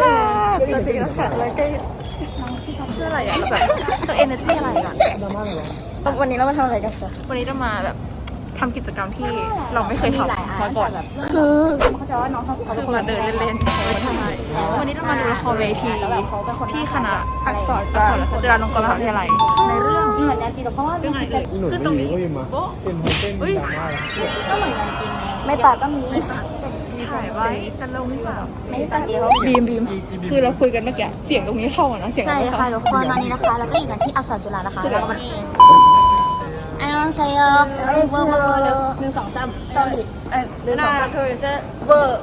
ค่ะสวัสดีค่ะแล้วก็เพื่ออะไรอะแบบตัวเอเนอร์จีอะไรอะวันนี้เรามาทำอะไรกันคะวันนี้จะมาแบบทำกิจกรรมที่เราไม่เคยทำมาก่อนคือเขาจะว่าน้องเขาเขาคือมาเดินเล่นๆไม่ใช่วันนี้จะมาดูละครเวทีที่คณะอักษรศาสตรร์ศาสตร์จุฬาลงกรณ์มหาวิทยาลัยในเรื่องเหมือนกันจริงๆเพราะว่าเรื่องอะไรเอ่ยหนุ่มคือไม่ตรงมีนี้ก็มีมาโบ๊ะเป็นโฮเต้นอุ๊ยดราม่าก็เหมือนกันจริงไงไม่ตัดก็มี ถ่ายไว้จะลงหรือเปล่าไม่ตัดเดียวบีมบีมคือเราคุยกันเมื่อกี้เสียงตรงนี้เข้าอะนะเสียงใช่เราไม่ค่ะเข้าทุกคนตอนนี้นะคะเราก็อยู่กันที่อักษรจุฬานะคะแล้วก็วันนี้อันยองเซโยเวอร์เวอร์เวอร์หนึ่งสองสามเกาหลีหรือสองเธอเซเวอร์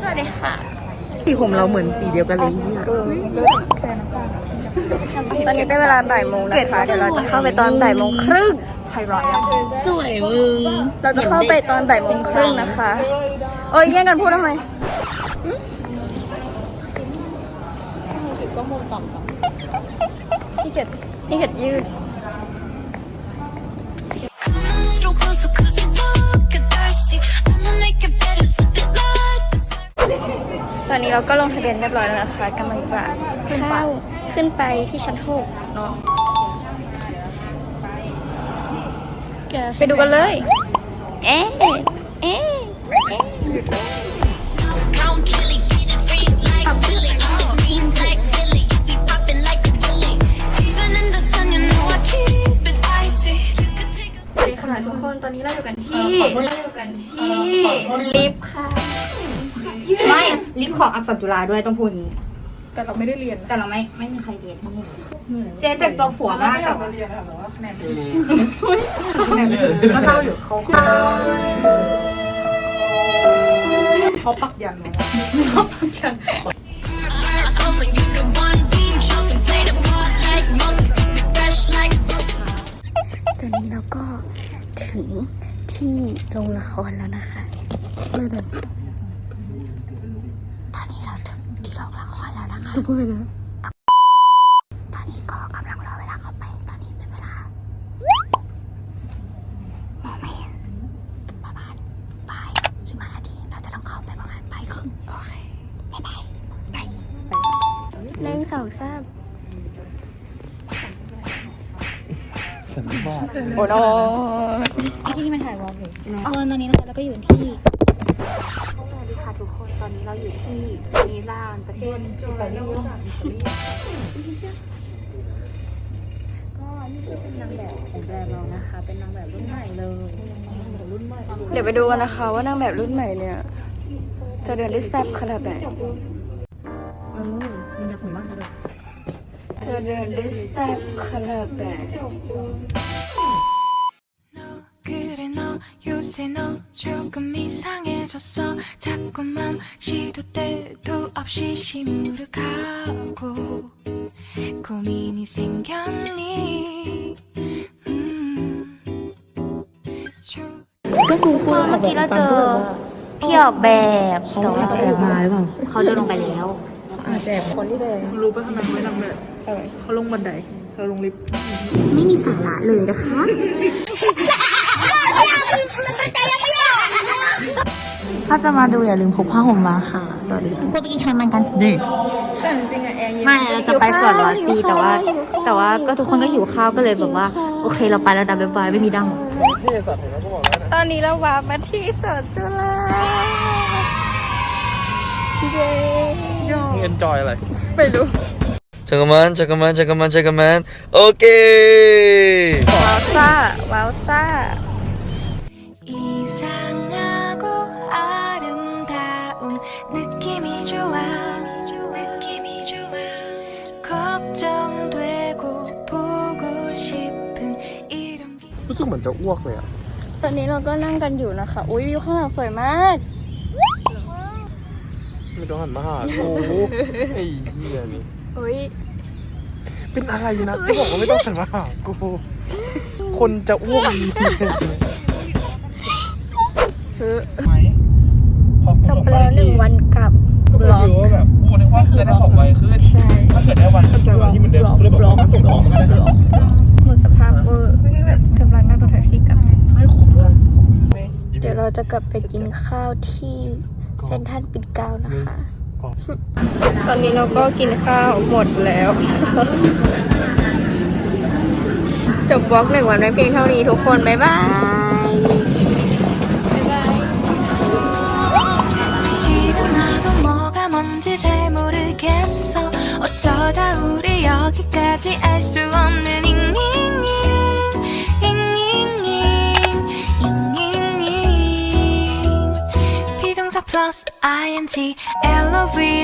สวัสดีค่ะสีผมเราเหมือนสีเดียวกันเลยเนี่ยตอนนี้เป็นเวลาบ่ายโมงนะคะเดี๋ยวเราจะเข้าไปตอนบ่ายโมงครึ่ง ไฮรอยอะสวยมึง เราจะเข้าไปตอนบ่ายโมงครึ่งนะคะโอ้ยแย่งกันพูดทำไมพี่เกียจพี่เกียจยืด Come a little closer cause you look thirsty I'ma make it better, slip it like a ตอนนี้เราก็ลงทะเบียนเรียบร้อยแล้วนะคะกำลังจะเข้าขึ้นไปที่ชั้นหกเนาะ ไปดูกันเลย เอ๊ะเอ๊ะเอ๊ะ snow Count chili, eat it free like Billy Oh, beans like Billy You be popping like a Billy Even in the sun, you know I keep it icy You could take a สวัสดีค่ะทุกคนตอนนี้เราอยู่กันที่เราอยู่กันที่ลิฟต์ค่ะ ไม่ลิฟต์ของอักษรจุฬาด้วยต้องพูดอย่างนี้ แต่เราไม่ได้เรียนแต่เราไม่ไม่มีใครเรียนที่นี่เจ๊แต่งตัวผัวมากกับเรียนค่ะแต่ว่าคะแนนก็เศร้าอยู่เขาเขาปักยันไว้ closer, you the one being chosen Play the part like Moses Keep it fresh like roses ตอนนี้เราก็ถึงที่โรงละครแล้วนะคะเลยเดินตอนนี้เราถึงที่โรงละค รแล้วนะคะพูดไปเลยตอนนี้ก็กำลังรอเวลาเข้าไป ตอนนี้เป็นเวลามองไม่เห็นประมาณบ่ายสิบห้านาที เราจะต้องเข้าไปประมาณบ่ายครึ่งโอเคบ๊ายบายไปเล่งสองสามฉันว่าโอ้โหไอ้ที่มันถ่ายวอลเลยเออตอนนี้นะคะเราก็อยู่ที่ อนนี้เราอยู่ที่มิลานประเทศอิตาลีจากอิตาลีก็นี่คือเป็นนางแบบของแบรนด์เรานะคะ เป็นนางแบบรุ่นใหม่เลยรุ่นใหม่เดี๋ยวไปดูกันนะคะว่านางแบบรุ่นใหม่เนี่ย จะเดินได้แซ่บขนาดไหนมันจะผลมากเลยจะเดินได้แซ่บขนาดไหน 요새 너 조금 이상해졌어 자꾸만 시도 때도 없이 시무룩하고 고민이 생겼니 음. 조- ก็กูพูด เมื่อกี้เราเจอพี่ออกแบบแต่ว่า จะแอบมาหรือเปล่า เขาเดินลงไปแล้ว อาจจะแอบ คนที่จะ รู้ป่ะทำไมไม่นางแบบเขาลงบันไดเราลงลิฟต์ ไม่มีสาระเลยนะคะ ถ้าจะมาดูอย่าลืมพกผ้าห่มมาค่ะ สวัสดีค่ะพวกอีชานมันกันเด็ดแต่จริงอะแอร์เย็นไม่เราจะไปสวนร้อยปีแต่ว่า แต่ว่าก็ทุกคนก็หิวข้าวก็เลยแบบว่า โอเคเราไปแล้วดับเบิ้ลบายไม่มีดังตอนนี้เราวามาที่สวนจุฬาเย้เอ็นจอยอะไรไม่รู้จักรมันจักรมันจักรมันจักรมันโอเควาวซ่าวาวซ่า รู้สึกเหมือนจะอ้วกเลยอะตอนนี้เราก็นั่งกันอยู่นะคะ อุ้ยวิวข้างหลังสวยมาก ไม่ต้องหันมาหากูไอ้เหี้ยนี่อุ้ย เป็นอะไรนะกูบอกว่าไม่ต้องหันมาหากูคนจะอ้วกดีคือไหมพอกูจบไปแล้วหนึ่งวันกับก็บเป็นล็อกฟิวว่าแบบกูนึกว่าจะได้ของไวขึ้นใช่ถ้าเกิดได้วันก็จะวันที่มันเดิมกูเลยบอกว่ามาส่งของก็ได้นะ หมดสภาพเวอร์กำลังนั่งรถแท็กซี่กลับ ไม่คุ้มเลย เดี๋ยวเรา จะกลับไปกินข้าวที่เซนทันปิดเกล้านะคะ ตอนนี้เราก็กินข้าวหมดแล้ว จบบล็อกหนึ่งวันไว้เพียงเท่านี้ทุกคน บ๊ายบาย anti-LOV